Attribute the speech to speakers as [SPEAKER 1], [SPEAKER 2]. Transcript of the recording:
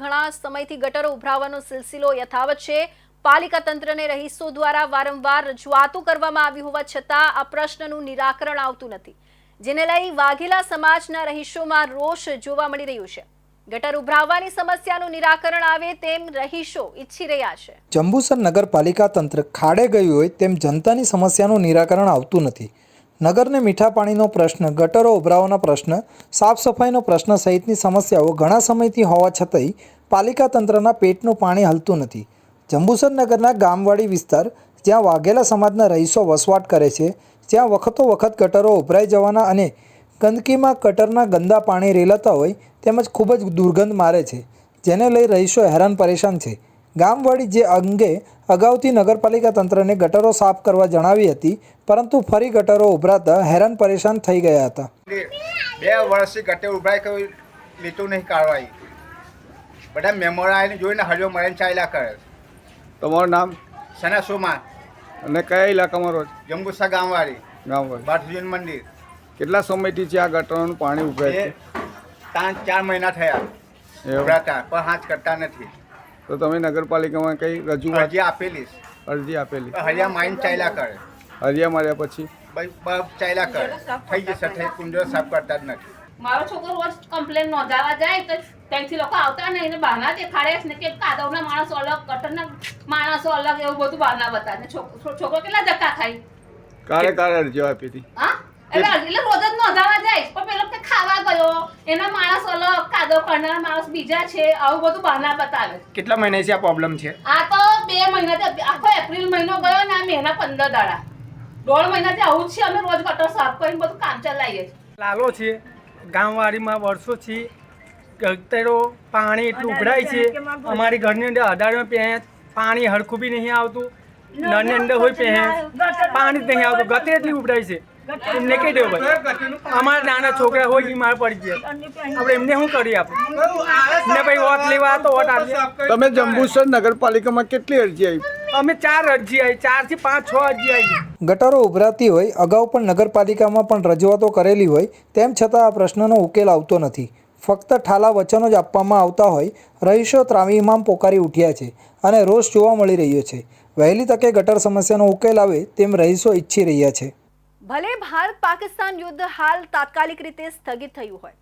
[SPEAKER 1] ઘણા સમયથી ગટરો ઉભરાવાનો સિલસિલો યથાવત છે. પાલિકા તંત્રને રહીશો દ્વારા વારંવાર રજૂઆતો કરવામાં આવી હોવા છતાં આ પ્રશ્નનું નિરાકરણ આવતું નથી. જેને લઈ વાઘેલા સમાજના રહીશોમાં રોષ જોવા મળી રહ્યો છે. ગટર ઉભરાવવાની સમસ્યાનું નિરાકરણ આવે તેમ રહીશો ઈચ્છી રહ્યા છે.
[SPEAKER 2] જંબુસર નગરપાલિકા તંત્ર ખાડે ગયું હોય તેમ જનતાની સમસ્યાનું નિરાકરણ આવતું નથી. નગરને મીઠા પાણીનો પ્રશ્ન, ગટરો ઉભરાવાનો પ્રશ્ન, સાફ સફાઈનો પ્રશ્ન સહિતની સમસ્યાઓ ઘણા સમયથી હોવા છતાંય પાલિકા તંત્રના પેટનું પાણી હલતું નથી. જંબુસર નગરના ગામવાડી વિસ્તાર, જ્યાં વાઘેલા સમાજના રહીશો વસવાટ કરે છે, જ્યાં વખતો વખત ગટરો ઉભરાઈ જવાના અને ગંદકીમાં ગટરના ગંદા પાણી રેલાતા હોય, તેમજ ખૂબ જ દુર્ગંધ મારે છે. જેને લઈ રહીશો હેરાન પરેશાન છે. ગામવાડી જે અંગે અગાઉથી નગરપાલિકા તંત્રને ગટરો સાફ કરવા જણાવી હતી પરંતુ ફરી ગટરો ઉભરાતા હેરાન પરેશાન થઈ ગયા હતા.
[SPEAKER 3] બે વર્ષથી ગટર ઉભરાય કોઈ લીધું નહીં કાઢવાય બધા મેમોરા આવીને જોઈને હરિયો મરેન ચાલ્યા કરે.
[SPEAKER 4] તમારું નામ?
[SPEAKER 3] સના સોમાં?
[SPEAKER 4] અને કયા ઇલાકામાં રોજ?
[SPEAKER 3] જંબુસા ગામવાળી.
[SPEAKER 4] ગામવાળી.
[SPEAKER 3] બાથુજીન મંદિર.
[SPEAKER 4] કેટલા સમયથી છે આ ગટરનું પાણી ઉભરાય છે?
[SPEAKER 3] ત્રણ ચાર મહિના થયા? ઉભરાતા પણ હાથ કરતા નથી.
[SPEAKER 4] તો તમે નગરપાલિકામાં કઈ રજૂઆત
[SPEAKER 3] અરજી આપેલી
[SPEAKER 4] અરજી આપેલી.
[SPEAKER 3] હરિયા માઇન ચાલ્યા કરે.
[SPEAKER 4] હરિયા માર્યા પછી?
[SPEAKER 3] ચાલ્યા કરે. થઈ જશે થઈ કુંડો સાફ કરતા જ નથી.
[SPEAKER 5] મારો છોકરો રોજ કમ્પ્લેન નોંધાવા જાય તો ત્યાંથી લોકો આવતા નહીં એને બહાના દેખાડે છે ને કે કાદવના માણસો અલગ કટરના માણસો અલગ એવું બધું બહાના બતાવે ને છોકરો છોકરો કેટલા ધક્કા ખાય?
[SPEAKER 4] કારે કારે અરજીઓ આપી હતી.
[SPEAKER 5] હા? એટલે એટલે રોજ જ નોંધાવા જાય. પણ પેલો કે ખાવા ગયો. એના માણસ અલગ કાદો કરનાર માણસ બીજા છે. આવું બધું બહાના બતાવે.
[SPEAKER 6] કેટલા મહિનાથી આ પ્રોબ્લેમ છે?
[SPEAKER 5] આ તો બે મહિનાથી આખો એપ્રિલ મહિનો ગયો ને આ મહિના પંદર દાડા. દોઢ મહિનાથી આવું જ છે. અમે રોજ ગટર સાફ કરીને બધું કામ ચલાવીએ છીએ.
[SPEAKER 6] લાલો છે ગામવાડીમાં વર્ષોથી ગટરો પાણી એટલું ઉભરાય છે અમારી ઘરની અંદર અઢારમાં પહે પાણી હરખું બી નહીં આવતું. નળની અંદર હોય પહે પાણી જ નહીં આવતું. ગતે એટલી ઉભરાય છે. એમને કહી દેવું ભાઈ અમારા નાના છોકરા હોય બીમાર પડી ગયા. આપણે એમને શું કરીએ આપણે? ને ભાઈ વોટ લેવા તો વોટ આપીએ.
[SPEAKER 4] તમે જંબુસર નગરપાલિકામાં કેટલી અરજી આવી?
[SPEAKER 6] અમે ચાર અરજી આવી. ચારથી પાંચ છ અરજી આવી.
[SPEAKER 2] ગટરો ઉભરાતી હોય અગાઉ પણ નગરપાલિકામાં પણ રજૂઆતો કરેલી હોય તેમ છતાં આ પ્રશ્નનો ઉકેલ આવતો નથી. ફક્ત ઠાલા વચનો જ આપવામાં આવતા હોય રહીશો ત્રાવીમામ પોકારી ઉઠ્યા છે અને રોષ જોવા મળી રહ્યો છે. વહેલી તકે ગટર સમસ્યાનો ઉકેલ આવે તેમ રહીશો ઈચ્છી રહ્યા છે.
[SPEAKER 1] ભલે ભારત પાકિસ્તાન યુદ્ધ હાલ તાત્કાલિક રીતે સ્થગિત થયું હોય.